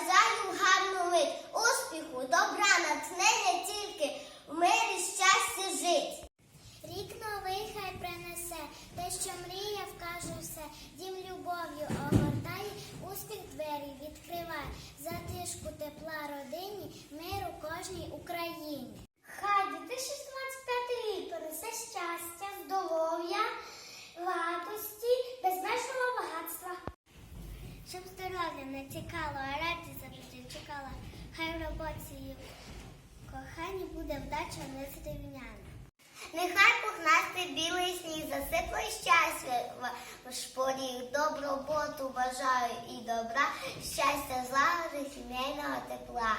бажаю гарну мить, успіху, добра, натхнення тільки в мирі щастя жить. Рік новий хай принесе те, що мрія вкаже все, дім любов'ю огортає, успіх двері відкривай, затишку тепла родині, миру кожній Україні. Хай 2025 рік принесе щастя, здоров'я, радості, безмежного багатства. Щоб здоров'я не тікало. Хай в роботі і в буде вдача незрівняна. Нехай пухнастий білий сніг засипле щастя в шпорі. Добру роботу бажаю і добра, щастя, злагоди, сімейного тепла.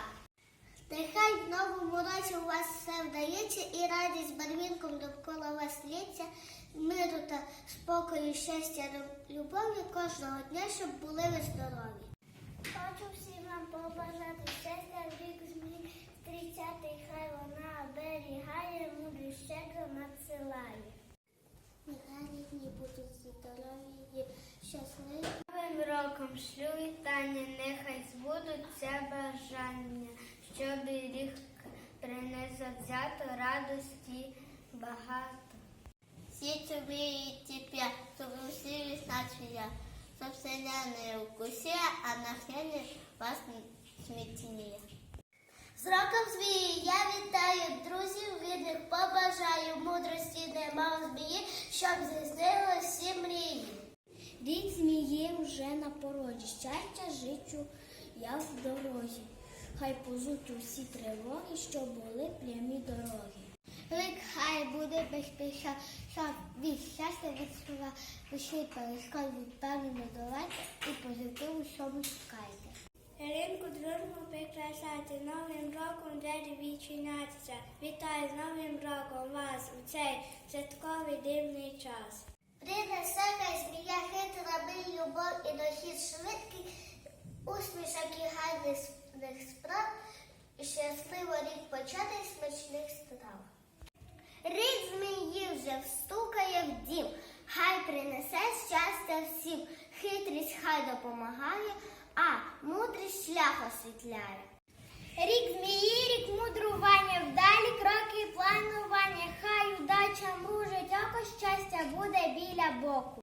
Нехай в новому році у вас все вдається і радість барвінком довкола вас лється, миру та спокою, щастя, любові кожного дня, щоб були ви здорові. Хочу всім вам побажати щастя в рік змін зустрічати, хай вона оберігає, мудрі щедро надсилає. Нехай рідні будуть здорові і щасливі. Новим роком шлю вітання, нехай збудуться бажання, щоб і рік принес завзято радості багато. Всі цілують тебе, щоб усі весна цвіля, щоб вселенная укусила, а нахряне вас не смітніє. З роком змії я вітаю друзів, рідних побажаю мудрості нема у змії, щоб здійснили. Рік змії вже на породі, щастя життю я в дорозі. Хай позуть усі тривоги, що були прямі дороги. Рік хай буде безпечна, щоб від щастя від слова усі перешкод відпевнено долайте і позитив усьому шукайте. Ринку дружбу прикрашати, новим роком двері відчинятися. Вітаю з новим роком вас у цей святковий дивний час. Принесе усмішок і гарних справ, щасливо рік почати смачних страв. Рік змії вже встукає в дім, хай принесе щастя всім, хитрість хай допомагає, а мудрість шлях освітляє. Рік змії, рік мудрування, вдалі кроки планування, хай удача мружить, око щастя буде біля боку.